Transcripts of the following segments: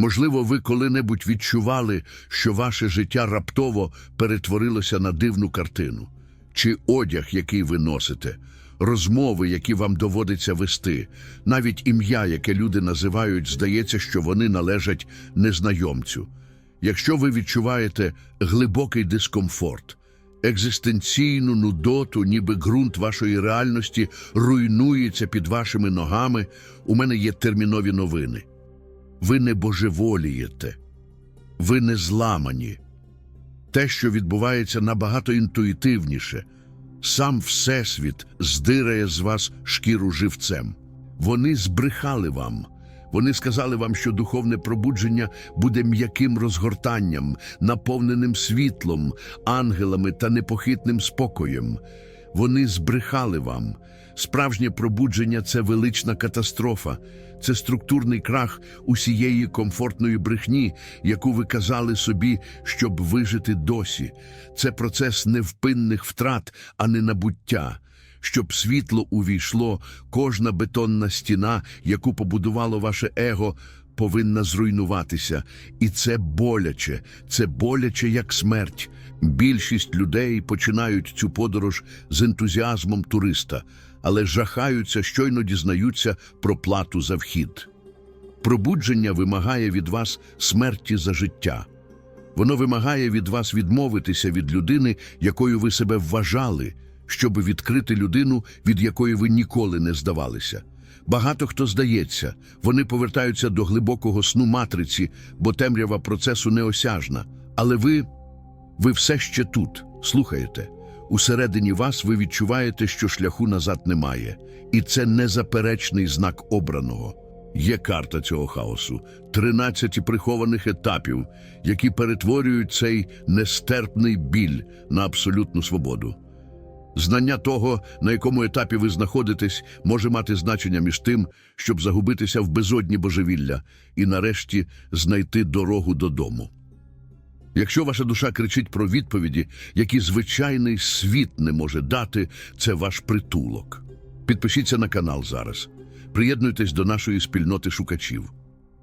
Можливо, ви коли-небудь відчували, що ваше життя раптово перетворилося на дивну картину, чи одяг, який ви носите, розмови, які вам доводиться вести, навіть ім'я, яке люди називають, здається, що вони належать незнайомцю. Якщо ви відчуваєте глибокий дискомфорт, екзистенційну нудоту, ніби ґрунт вашої реальності руйнується під вашими ногами, у мене є термінові новини. Ви не божеволієте, ви не зламані. Те, що відбувається набагато інтуїтивніше, сам Всесвіт здирає з вас шкіру живцем. Вони збрехали вам. Вони сказали вам, що духовне пробудження буде м'яким розгортанням, наповненим світлом, ангелами та непохитним спокоєм. Вони збрехали вам. Справжнє пробудження це велична катастрофа, це структурний крах усієї комфортної брехні, яку ви казали собі, щоб вижити досі. Це процес невпинних втрат, а не набуття. Щоб світло увійшло, кожна бетонна стіна, яку побудувало ваше его, повинна зруйнуватися. І це боляче, це боляче як смерть. Більшість людей починають цю подорож з ентузіазмом туриста, але жахаються, щойно дізнаються про плату за вхід. Пробудження вимагає від вас смерті за життя. Воно вимагає від вас відмовитися від людини, якою ви себе вважали, щоб відкрити людину, від якої ви ніколи не здавалися. Багато хто здається, вони повертаються до глибокого сну матриці, бо темрява процесу неосяжна. Але ви, ви все ще тут, слухаєте. Усередині вас ви відчуваєте, що шляху назад немає, і це незаперечний знак обраного. Є карта цього хаосу, 13 прихованих етапів, які перетворюють цей нестерпний біль на абсолютну свободу. Знання того, на якому етапі ви знаходитесь, може мати значення між тим, щоб загубитися в безодні божевілля і нарешті знайти дорогу додому. Якщо ваша душа кричить про відповіді, які звичайний світ не може дати, це ваш притулок. Підпишіться на канал зараз. Приєднуйтесь до нашої спільноти шукачів.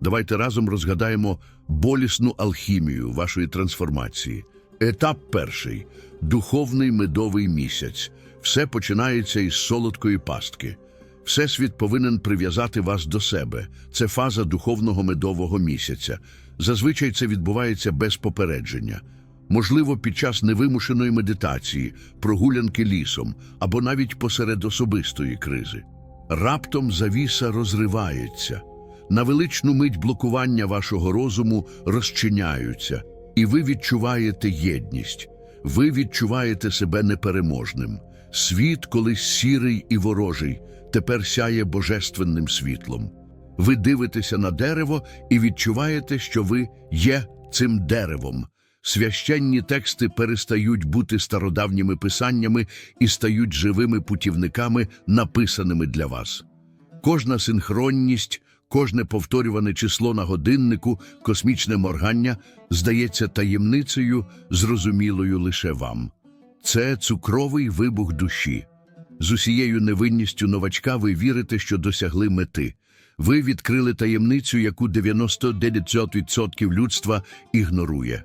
Давайте разом розгадаємо болісну алхімію вашої трансформації. Етап перший духовний медовий місяць. Все починається із солодкої пастки. Всесвіт повинен прив'язати вас до себе. Це фаза духовного медового місяця. Зазвичай це відбувається без попередження. Можливо, під час невимушеної медитації, прогулянки лісом або навіть посеред особистої кризи. Раптом завіса розривається. На величну мить блокування вашого розуму розчиняються, і ви відчуваєте єдність. Ви відчуваєте себе непереможним. Світ, колись сірий і ворожий, тепер сяє божественним світлом. Ви дивитеся на дерево і відчуваєте, що ви є цим деревом. Священні тексти перестають бути стародавніми писаннями і стають живими путівниками, написаними для вас. Кожна синхронність, кожне повторюване число на годиннику, космічне моргання здається таємницею, зрозумілою лише вам. Це цукровий вибух душі. З усією невинністю новачка ви вірите, що досягли мети. Ви відкрили таємницю, яку 99% людства ігнорує.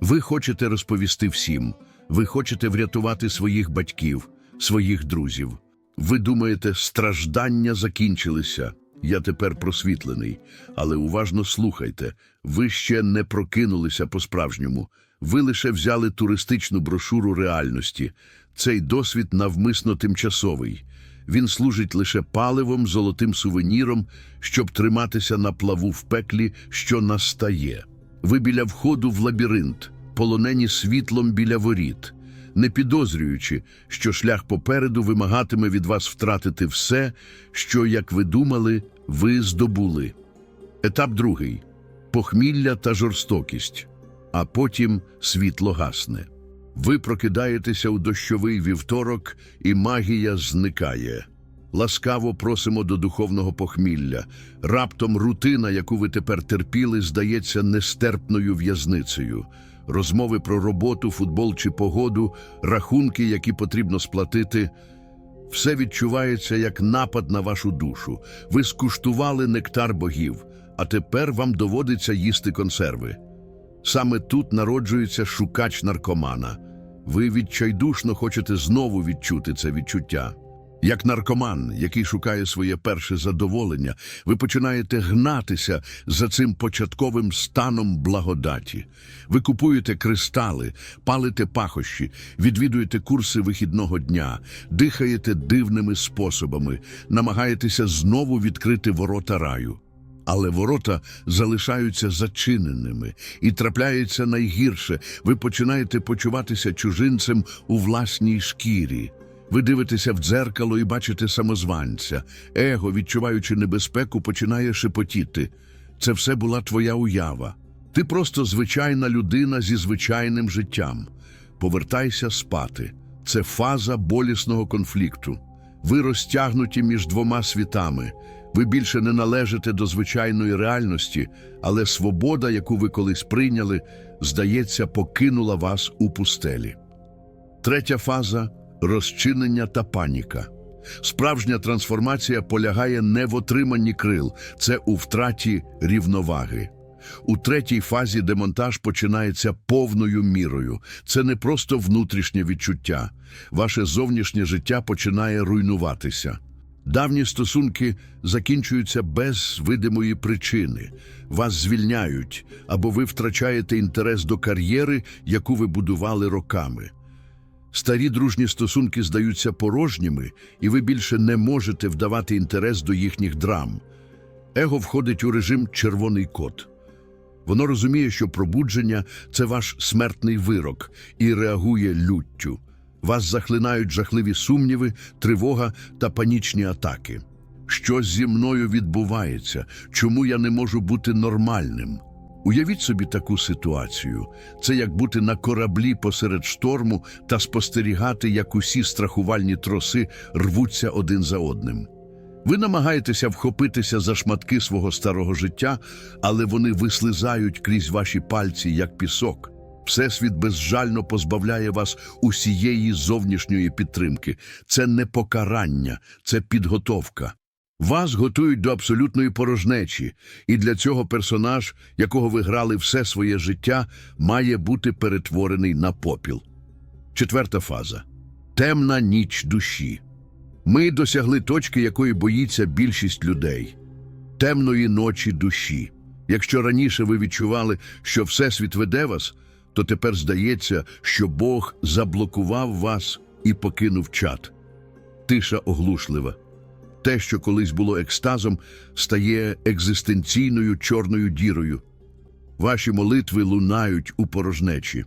Ви хочете розповісти всім, ви хочете врятувати своїх батьків, своїх друзів. Ви думаєте, страждання закінчилися. Я тепер просвітлений, але уважно слухайте, ви ще не прокинулися по-справжньому. Ви лише взяли туристичну брошуру реальності. Цей досвід навмисно тимчасовий. Він служить лише паливом, золотим сувеніром, щоб триматися на плаву в пеклі, що настає. Ви біля входу в лабіринт, полонені світлом біля воріт, не підозрюючи, що шлях попереду вимагатиме від вас втратити все, що, як ви думали, ви здобули. Етап другий похмілля та жорстокість, а потім світло гасне. Ви прокидаєтеся у дощовий вівторок, і магія зникає. Ласкаво просимо до духовного похмілля. Раптом рутина, яку ви тепер терпіли, здається нестерпною в'язницею. Розмови про роботу, футбол чи погоду, рахунки, які потрібно сплатити. Все відчувається як напад на вашу душу. Ви скуштували нектар богів, а тепер вам доводиться їсти консерви. Саме тут народжується шукач наркомана. Ви відчайдушно хочете знову відчути це відчуття. Як наркоман, який шукає своє перше задоволення, ви починаєте гнатися за цим початковим станом благодаті. Ви купуєте кристали, палите пахощі, відвідуєте курси вихідного дня, дихаєте дивними способами, намагаєтеся знову відкрити ворота раю. Але ворота залишаються зачиненими, і трапляється найгірше. Ви починаєте почуватися чужинцем у власній шкірі. Ви дивитеся в дзеркало і бачите самозванця. Его, відчуваючи небезпеку, починає шепотіти. Це все була твоя уява. Ти просто звичайна людина зі звичайним життям. Повертайся спати. Це фаза болісного конфлікту. Ви розтягнуті між двома світами. Ви більше не належите до звичайної реальності, але свобода, яку ви колись прийняли, здається, покинула вас у пустелі. Третя фаза розчинення та паніка. Справжня трансформація полягає не в отриманні крил, це у втраті рівноваги. У третій фазі демонтаж починається повною мірою. Це не просто внутрішнє відчуття. Ваше зовнішнє життя починає руйнуватися. Давні стосунки закінчуються без видимої причини. Вас звільняють, або ви втрачаєте інтерес до кар'єри, яку ви будували роками. Старі дружні стосунки здаються порожніми, і ви більше не можете вдавати інтерес до їхніх драм. Его входить у режим червоний кот. Воно розуміє, що пробудження це ваш смертний вирок і реагує люттю. Вас захлинають жахливі сумніви, тривога та панічні атаки. Що зі мною відбувається? Чому я не можу бути нормальним? Уявіть собі таку ситуацію. Це як бути на кораблі посеред шторму та спостерігати, як усі страхувальні троси рвуться один за одним. Ви намагаєтеся вхопитися за шматки свого старого життя, але вони вислизають крізь ваші пальці, як пісок. Всесвіт безжально позбавляє вас усієї зовнішньої підтримки. Це не покарання, це підготовка. Вас готують до абсолютної порожнечі, і для цього персонаж, якого ви грали все своє життя, має бути перетворений на попіл. Четверта фаза темна ніч душі. Ми досягли точки, якої боїться більшість людей темної ночі душі. Якщо раніше ви відчували, що Всесвіт веде вас, то тепер здається, що Бог заблокував вас і покинув чат. Тиша оглушлива. Те, що колись було екстазом, стає екзистенційною чорною дірою. Ваші молитви лунають у порожнечі.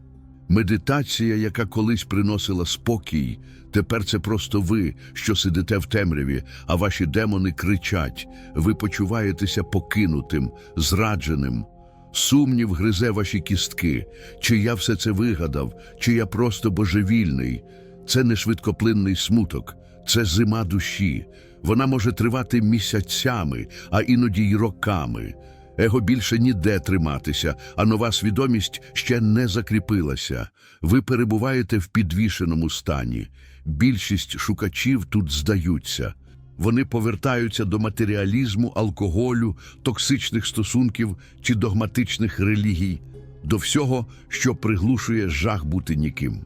Медитація, яка колись приносила спокій, тепер це просто ви, що сидите в темряві, а ваші демони кричать. Ви почуваєтеся покинутим, зрадженим. Сумнів гризе ваші кістки. Чи я все це вигадав, чи я просто божевільний. Це не швидкоплинний смуток, це зима душі. Вона може тривати місяцями, а іноді й роками. Его більше ніде триматися, а нова свідомість ще не закріпилася. Ви перебуваєте в підвішеному стані. Більшість шукачів тут здаються. Вони повертаються до матеріалізму, алкоголю, токсичних стосунків чи догматичних релігій, до всього, що приглушує жах бути ніким.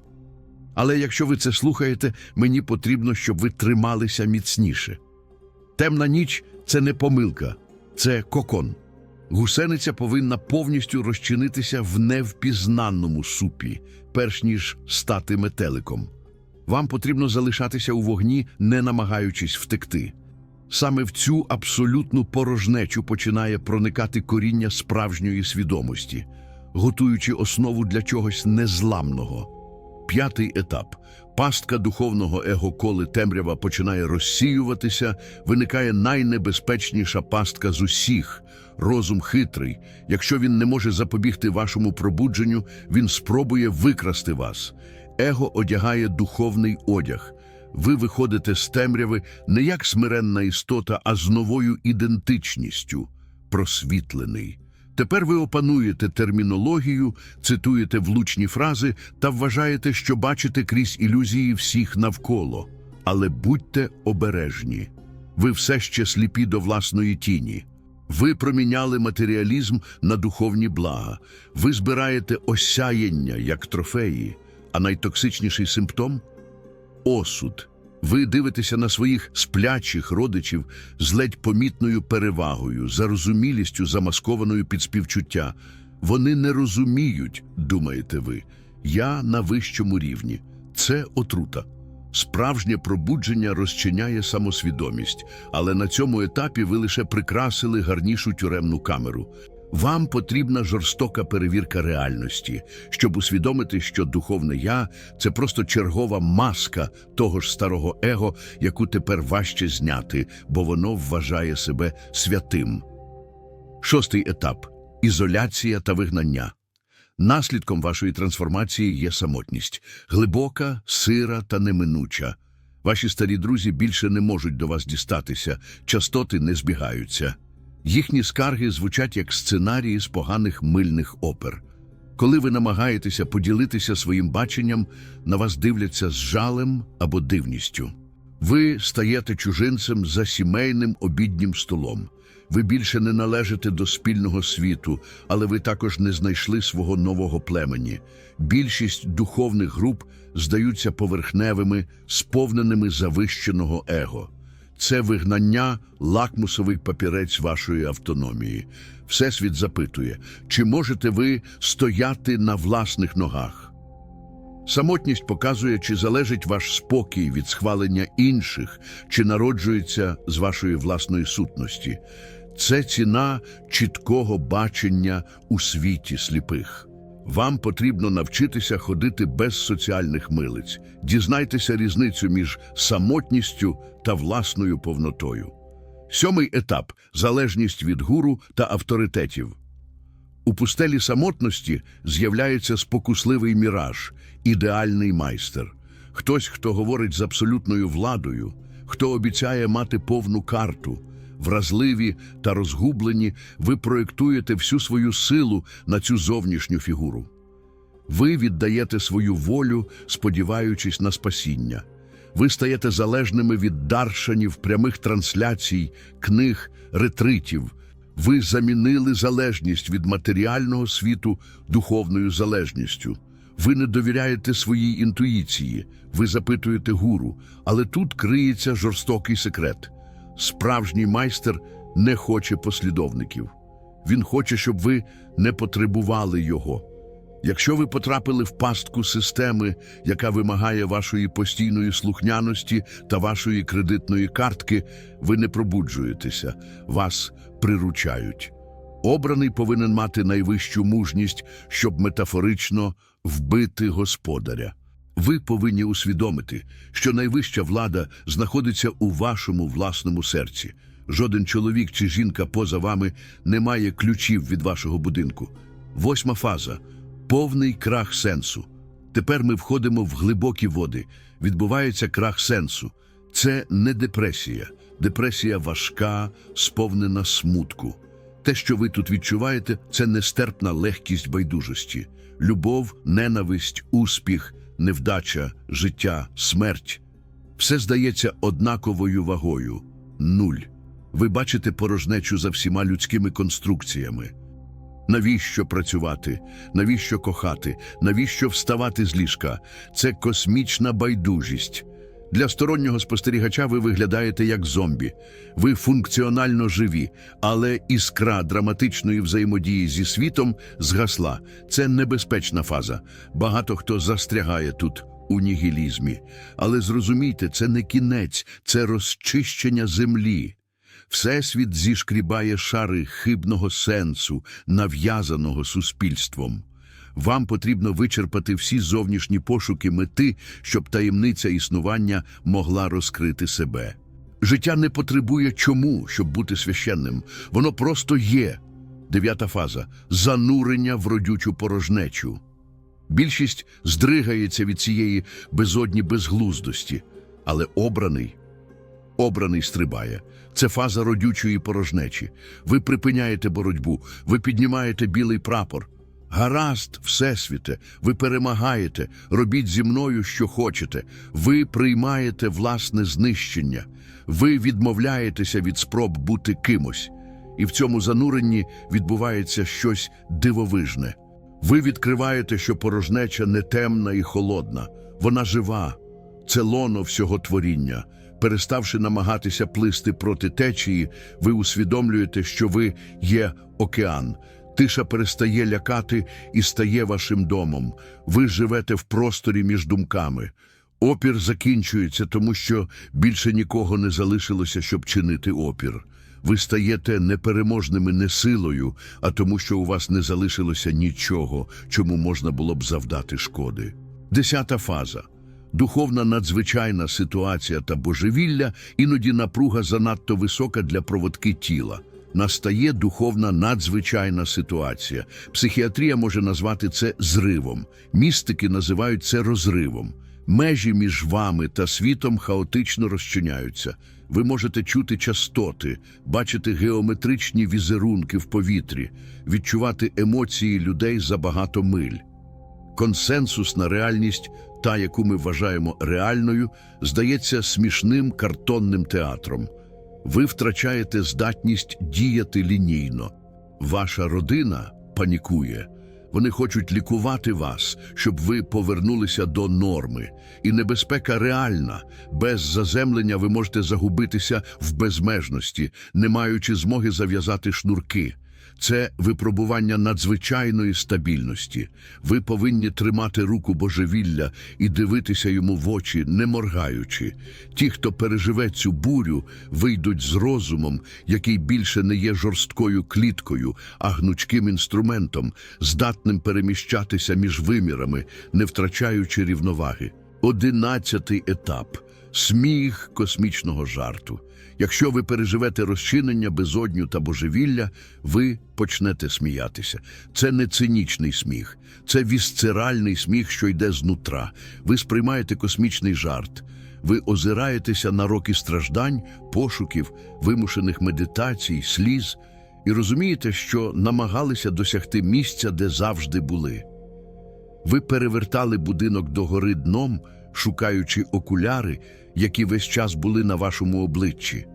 Але якщо ви це слухаєте, мені потрібно, щоб ви трималися міцніше. Темна ніч це не помилка, це кокон. Гусениця повинна повністю розчинитися в невпізнаному супі, перш ніж стати метеликом. Вам потрібно залишатися у вогні, не намагаючись втекти. Саме в цю абсолютну порожнечу починає проникати коріння справжньої свідомості, готуючи основу для чогось незламного. П'ятий етап. Пастка духовного его, коли темрява починає розсіюватися, виникає найнебезпечніша пастка з усіх. Розум хитрий. Якщо він не може запобігти вашому пробудженню, він спробує викрасти вас. Его одягає духовний одяг. Ви виходите з темряви не як смиренна істота, а з новою ідентичністю просвітлений. Тепер ви опануєте термінологію, цитуєте влучні фрази та вважаєте, що бачите крізь ілюзії всіх навколо. Але будьте обережні. Ви все ще сліпі до власної тіні. Ви проміняли матеріалізм на духовні блага. Ви збираєте осяяння як трофеї, а найтоксичніший симптом осуд. Ви дивитеся на своїх сплячих родичів з ледь помітною перевагою, зарозумілістю, замаскованою під співчуття. Вони не розуміють, думаєте ви. Я на вищому рівні. Це отрута. Справжнє пробудження розчиняє самосвідомість, але на цьому етапі ви лише прикрасили гарнішу тюремну камеру. Вам потрібна жорстока перевірка реальності, щоб усвідомити, що духовне я це просто чергова маска того ж старого его, яку тепер важче зняти, бо воно вважає себе святим. Шостий етап ізоляція та вигнання. Наслідком вашої трансформації є самотність, глибока, сира та неминуча. Ваші старі друзі більше не можуть до вас дістатися, частоти не збігаються. Їхні скарги звучать як сценарії з поганих мильних опер. Коли ви намагаєтеся поділитися своїм баченням, на вас дивляться з жалем або дивністю. Ви стаєте чужинцем за сімейним обіднім столом. Ви більше не належите до спільного світу, але ви також не знайшли свого нового племені. Більшість духовних груп здаються поверхневими, сповненими завищеного его. Це вигнання лакмусовий папірець вашої автономії. Всесвіт запитує, чи можете ви стояти на власних ногах? Самотність показує, чи залежить ваш спокій від схвалення інших, чи народжується з вашої власної сутності. Це ціна чіткого бачення у світі сліпих. Вам потрібно навчитися ходити без соціальних милиць. Дізнайтеся різницю між самотністю та власною повнотою. Сьомий етап залежність від гуру та авторитетів. У пустелі самотності з'являється спокусливий міраж, ідеальний майстер. Хтось, хто говорить з абсолютною владою, хто обіцяє мати повну карту. Вразливі та розгублені, ви проєктуєте всю свою силу на цю зовнішню фігуру. Ви віддаєте свою волю, сподіваючись на спасіння. Ви стаєте залежними від даршанів, прямих трансляцій, книг, ретритів. Ви замінили залежність від матеріального світу духовною залежністю. Ви не довіряєте своїй інтуїції, ви запитуєте гуру, але тут криється жорстокий секрет. Справжній майстер не хоче послідовників. Він хоче, щоб ви не потребували його. Якщо ви потрапили в пастку системи, яка вимагає вашої постійної слухняності та вашої кредитної картки, ви не пробуджуєтеся, вас приручають. Обраний повинен мати найвищу мужність, щоб метафорично вбити господаря. Ви повинні усвідомити, що найвища влада знаходиться у вашому власному серці. Жоден чоловік чи жінка поза вами не має ключів від вашого будинку. Восьма фаза повний крах сенсу. Тепер ми входимо в глибокі води. Відбувається крах сенсу. Це не депресія. Депресія важка, сповнена смутку. Те, що ви тут відчуваєте, це нестерпна легкість байдужості, любов, ненависть, успіх, невдача, життя, смерть. Все здається однаковою вагою нуль. Ви бачите порожнечу за всіма людськими конструкціями. Навіщо працювати? Навіщо кохати? Навіщо вставати з ліжка? Це космічна байдужість. Для стороннього спостерігача ви виглядаєте як зомбі. Ви функціонально живі, але іскра драматичної взаємодії зі світом згасла. Це небезпечна фаза. Багато хто застрягає тут у нігілізмі. Але зрозумійте, це не кінець, це розчищення землі. Всесвіт зішкрібає шари хибного сенсу, нав'язаного суспільством. Вам потрібно вичерпати всі зовнішні пошуки мети, щоб таємниця існування могла розкрити себе. Життя не потребує чому, щоб бути священним. Воно просто є. Дев'ята фаза занурення в родючу порожнечу. Більшість здригається від цієї безодні безглуздості, але обраний Обраний стрибає. Це фаза родючої порожнечі. Ви припиняєте боротьбу, ви піднімаєте білий прапор. Гаразд, Всесвіте, ви перемагаєте, робіть зі мною, що хочете. Ви приймаєте власне знищення. Ви відмовляєтеся від спроб бути кимось. і в цьому зануренні відбувається щось дивовижне. Ви відкриваєте, що порожнеча не темна і холодна, вона жива, це лоно всього творіння. Переставши намагатися плисти проти течії, ви усвідомлюєте, що ви є океан. Тиша перестає лякати і стає вашим домом. Ви живете в просторі між думками. Опір закінчується, тому що більше нікого не залишилося, щоб чинити опір. Ви стаєте непереможними не силою, а тому, що у вас не залишилося нічого, чому можна було б завдати шкоди. Десята фаза. Духовна надзвичайна ситуація та божевілля, іноді напруга занадто висока для проводки тіла. Настає духовна надзвичайна ситуація. Психіатрія може назвати це зривом. Містики називають це розривом. Межі між вами та світом хаотично розчиняються. Ви можете чути частоти, бачити геометричні візерунки в повітрі, відчувати емоції людей за багато миль. Консенсусна реальність, та, яку ми вважаємо реальною, здається смішним картонним театром. Ви втрачаєте здатність діяти лінійно. Ваша родина панікує. Вони хочуть лікувати вас, щоб ви повернулися до норми. І небезпека реальна. Без заземлення ви можете загубитися в безмежності, не маючи змоги зав'язати шнурки. Це випробування надзвичайної стабільності. Ви повинні тримати руку божевілля і дивитися йому в очі, не моргаючи. Ті, хто переживе цю бурю, вийдуть з розумом, який більше не є жорсткою кліткою, а гнучким інструментом, здатним переміщатися між вимірами, не втрачаючи рівноваги. Одинадцятий етап сміх космічного жарту. Якщо ви переживете розчинення, безодню та божевілля, ви почнете сміятися. Це не цинічний сміх, це вісцеральний сміх, що йде знутра. Ви сприймаєте космічний жарт. Ви озираєтеся на роки страждань, пошуків, вимушених медитацій, сліз, і розумієте, що намагалися досягти місця, де завжди були. Ви перевертали будинок догори дном, шукаючи окуляри, які весь час були на вашому обличчі.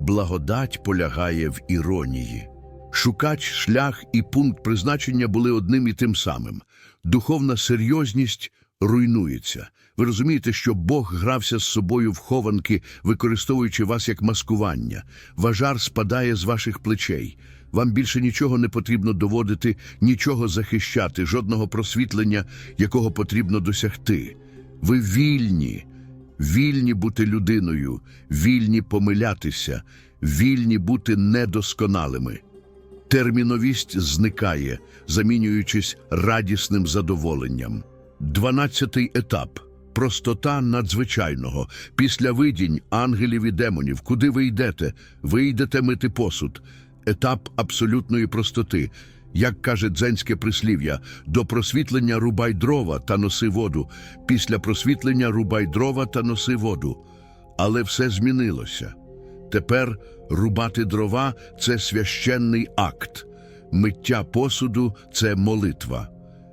Благодать полягає в іронії. Шукач, шлях і пункт призначення були одним і тим самим. Духовна серйозність руйнується. Ви розумієте, що Бог грався з собою в хованки, використовуючи вас як маскування. Важар спадає з ваших плечей. Вам більше нічого не потрібно доводити, нічого захищати, жодного просвітлення, якого потрібно досягти. Ви вільні, вільні бути людиною, вільні помилятися, вільні бути недосконалими. Терміновість зникає, замінюючись радісним задоволенням. Дванадцятий етап. Простота надзвичайного. Після видінь ангелів і демонів. Куди ви йдете? Ви йдете мити посуд. Етап абсолютної простоти. Як каже дзенське прислів'я, до просвітлення рубай дрова та носи воду. Після просвітлення рубай дрова та носи воду. Але все змінилося. Тепер рубати дрова це священний акт, миття посуду це молитва.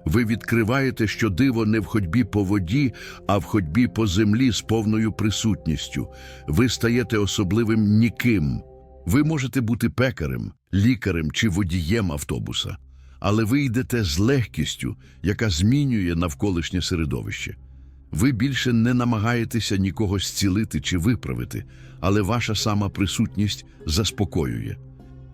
Ви відкриваєте, що диво не в ходьбі по воді, а в ходьбі по землі з повною присутністю. Ви стаєте особливим ніким. Ви можете бути пекарем, лікарем чи водієм автобуса, але ви йдете з легкістю, яка змінює навколишнє середовище. Ви більше не намагаєтеся нікого зцілити чи виправити, але ваша сама присутність заспокоює.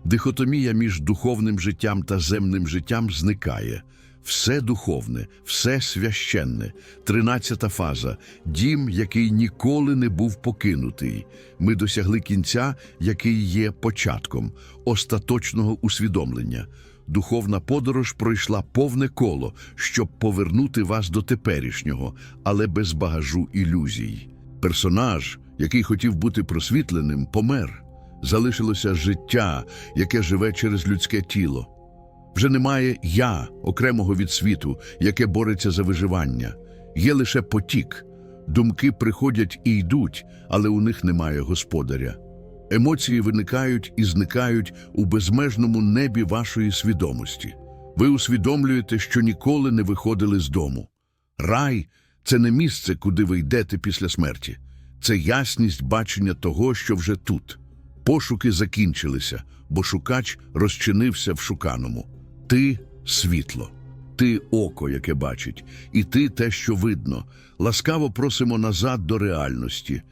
Дихотомія між духовним життям та земним життям зникає. Все духовне, все священне, тринадцята фаза, дім, який ніколи не був покинутий. Ми досягли кінця, який є початком, остаточного усвідомлення. Духовна подорож пройшла повне коло, щоб повернути вас до теперішнього, але без багажу ілюзій. Персонаж, який хотів бути просвітленим, помер. Залишилося життя, яке живе через людське тіло. Вже немає я, окремого від світу, яке бореться за виживання. Є лише потік. Думки приходять і йдуть, але у них немає господаря. Емоції виникають і зникають у безмежному небі вашої свідомості. Ви усвідомлюєте, що ніколи не виходили з дому. Рай це не місце, куди ви йдете після смерті. Це ясність бачення того, що вже тут. Пошуки закінчилися, бо шукач розчинився в шуканому. Ти світло, ти око, яке бачить, і ти те, що видно. Ласкаво просимо назад до реальності.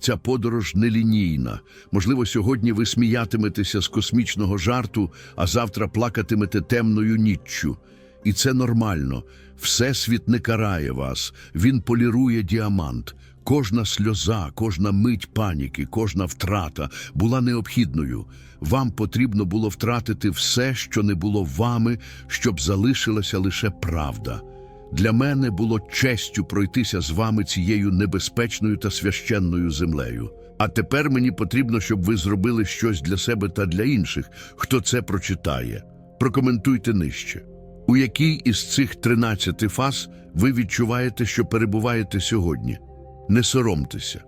Ця подорож нелінійна. Можливо, сьогодні ви сміятиметеся з космічного жарту, а завтра плакатимете темною ніччю. І це нормально. Всесвіт не карає вас, він полірує діамант. Кожна сльоза, кожна мить паніки, кожна втрата була необхідною. Вам потрібно було втратити все, що не було вами, щоб залишилася лише правда. Для мене було честю пройтися з вами цією небезпечною та священною землею. А тепер мені потрібно, щоб ви зробили щось для себе та для інших, хто це прочитає. Прокоментуйте нижче. У якій із цих 13 фаз ви відчуваєте, що перебуваєте сьогодні? Не соромтеся.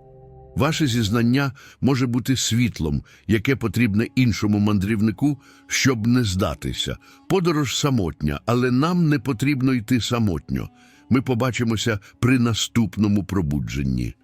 Ваше зізнання може бути світлом, яке потрібне іншому мандрівнику, щоб не здатися. Подорож самотня, але нам не потрібно йти самотньо. Ми побачимося при наступному пробудженні.